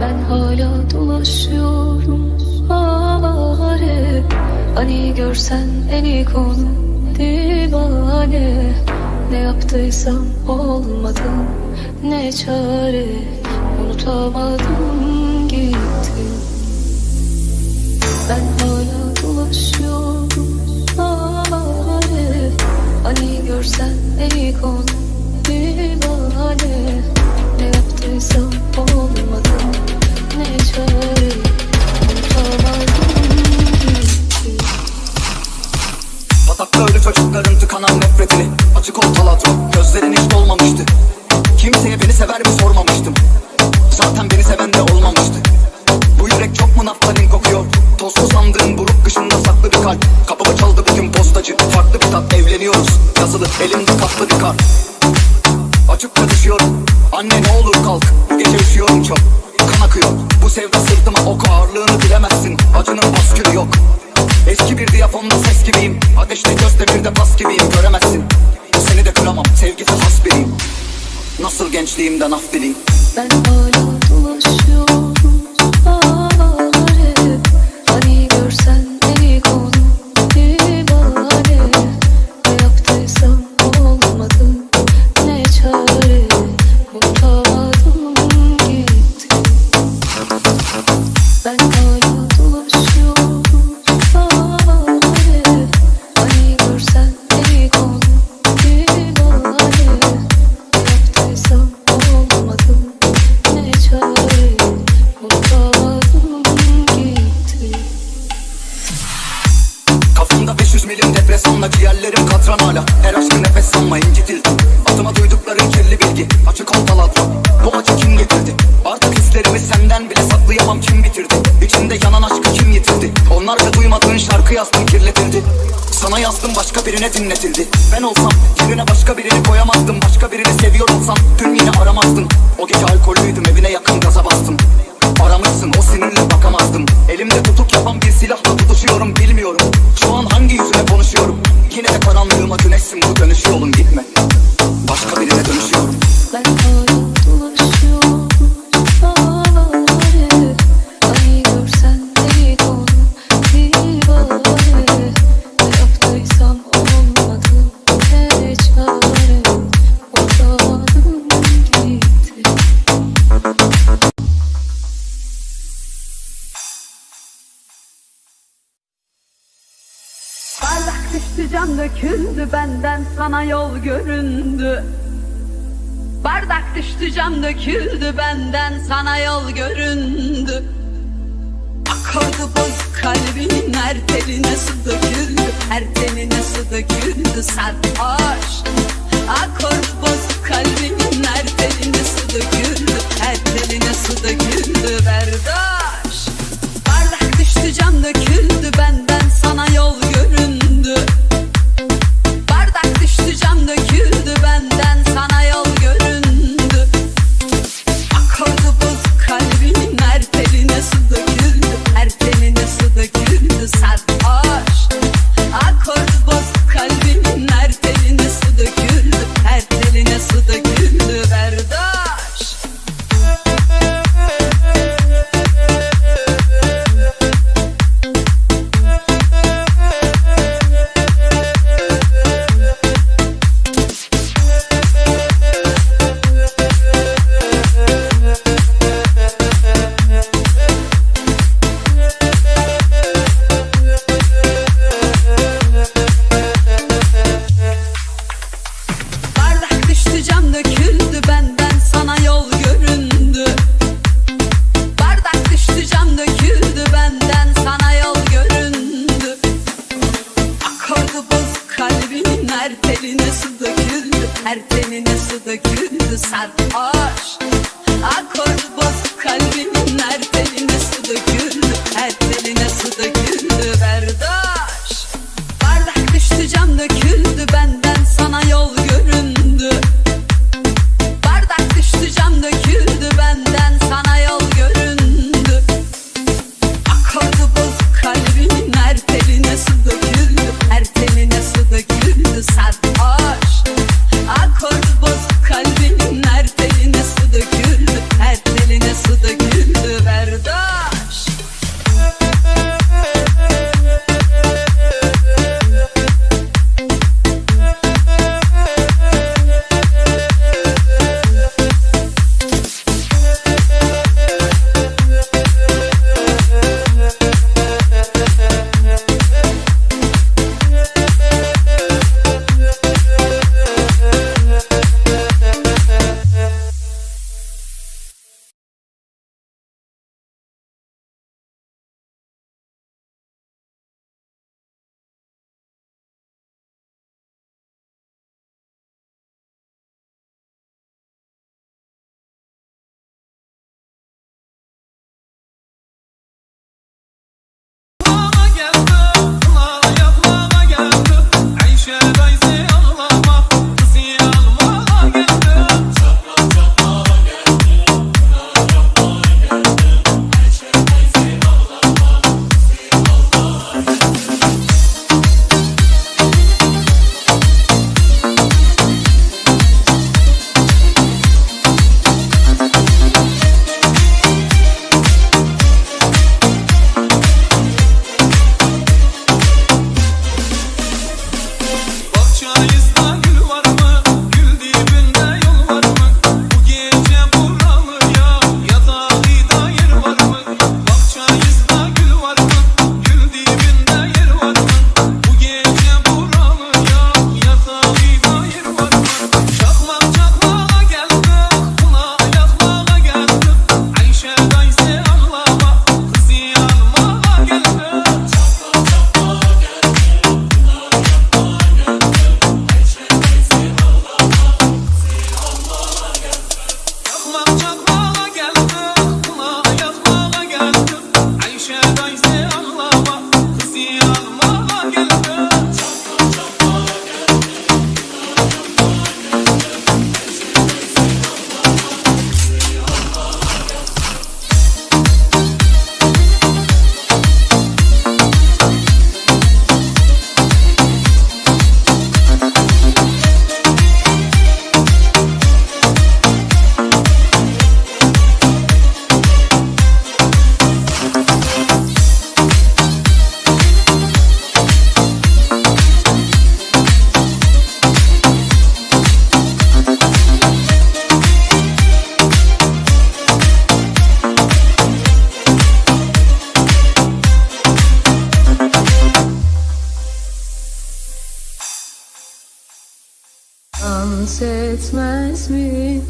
Ben hala dolaşıyorum avare Hani görsen en iyi konu divane. Ne yaptıysam olmadı ne çare. Unutamadım gitti. Ben hala dolaşıyorum avare Hani görsen en iyi konu divane. Ne yaptıysam olmadı Batakta ölü çocukların tıkanan nefretini. Açık ol talatro hiç dolmamıştı. Kimseye beni sever sormamıştım. Zaten beni seven de olmamıştı. Bu yürek çok mu naftalin kokuyor? Tozlu sandığın buruk kışında saklı bir kalp. Kapımı çaldı bugün postacı. Farklı bir tat evleniyoruz. Yazılı elimde tatlı bir kart gençliğimden af dileyim Ben hala senden bile saklayamam kim bitirdi. İçinde yanan aşkı kim yitirdi? Onlarca duymadığın şarkı yazdım kirletildi. Sana yazdım başka birine dinletildi. Ben olsam yerine başka birini koyamazdım. Başka birini seviyor olsam dün yine aramazdım. O gece alkollüydüm evine yakın gaza bastım. Aramışsın o sinirle bakamazdım. Elimde tutuk yapan bir silahla tutuşuyorum bilmiyorum. Şu an hangi yüzüne konuşuyorum? Yine de karanlığıma güneşsin bu dönüş yolun gitme düştü cam döküldü benden sana yol göründü. Bardak düştü cam döküldü benden sana yol göründü. Akordu bozuk kalbimin her teline su döküldü? Her teline su döküldü? Sarhoş Akordu bozuk kalbimin her teline su döküldü? Her teline su döküldü? Berdoş Bardak düştü cam döküldü Tenine su döküldü sarhoş. Akor bozuk kalbimin her teline su döküldü Her teline su döküldü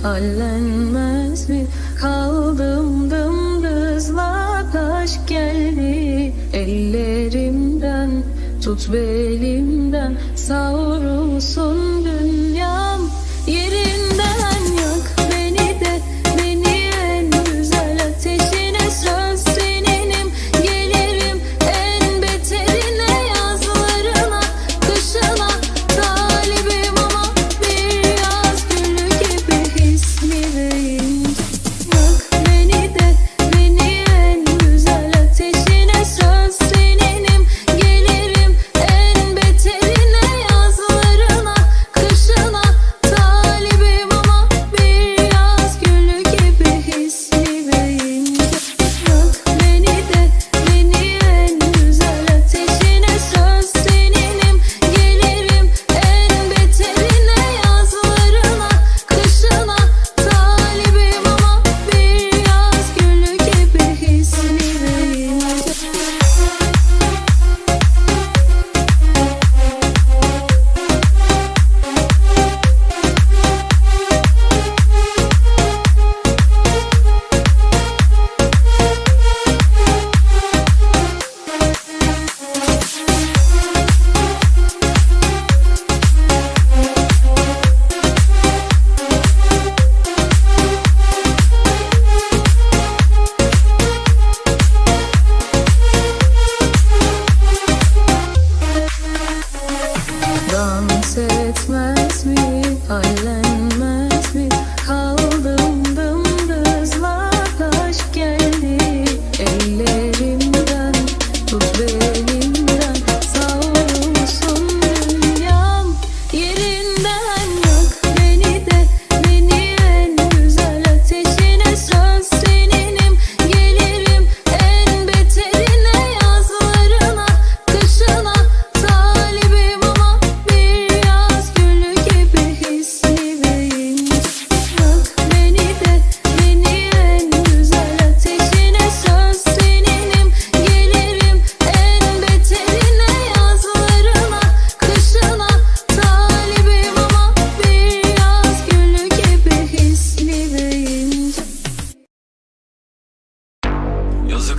Hallenmez mi? Kaldım dımdızla taş geldi. Ellerimden Tut belimden savrulsun dünyam. Yeri island.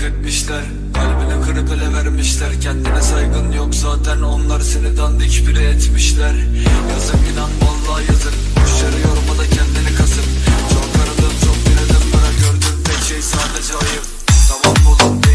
etmişler. Kalbini kırıp ele vermişler. Kendine saygın yok zaten. Onlar seni dandik biri etmişler. Yazık inan vallahi yazık. Boşları yorma da kendini kasıp. Çok aradım çok dinedim bana gördüm tek şey sadece ayıp. Tamam oğlum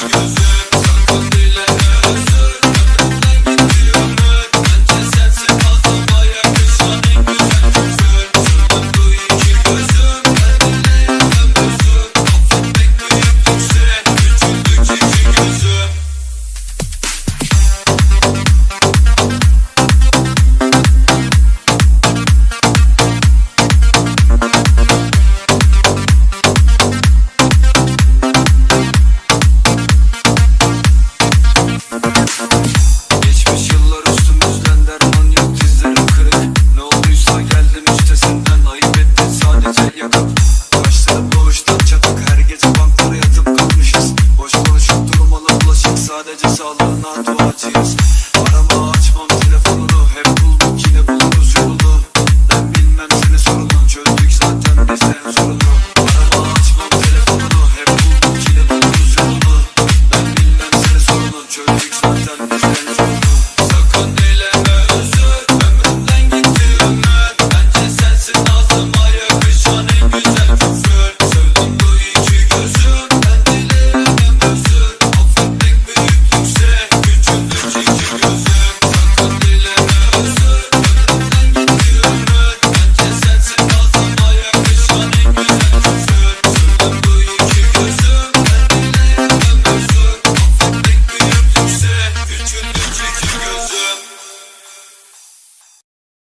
Cause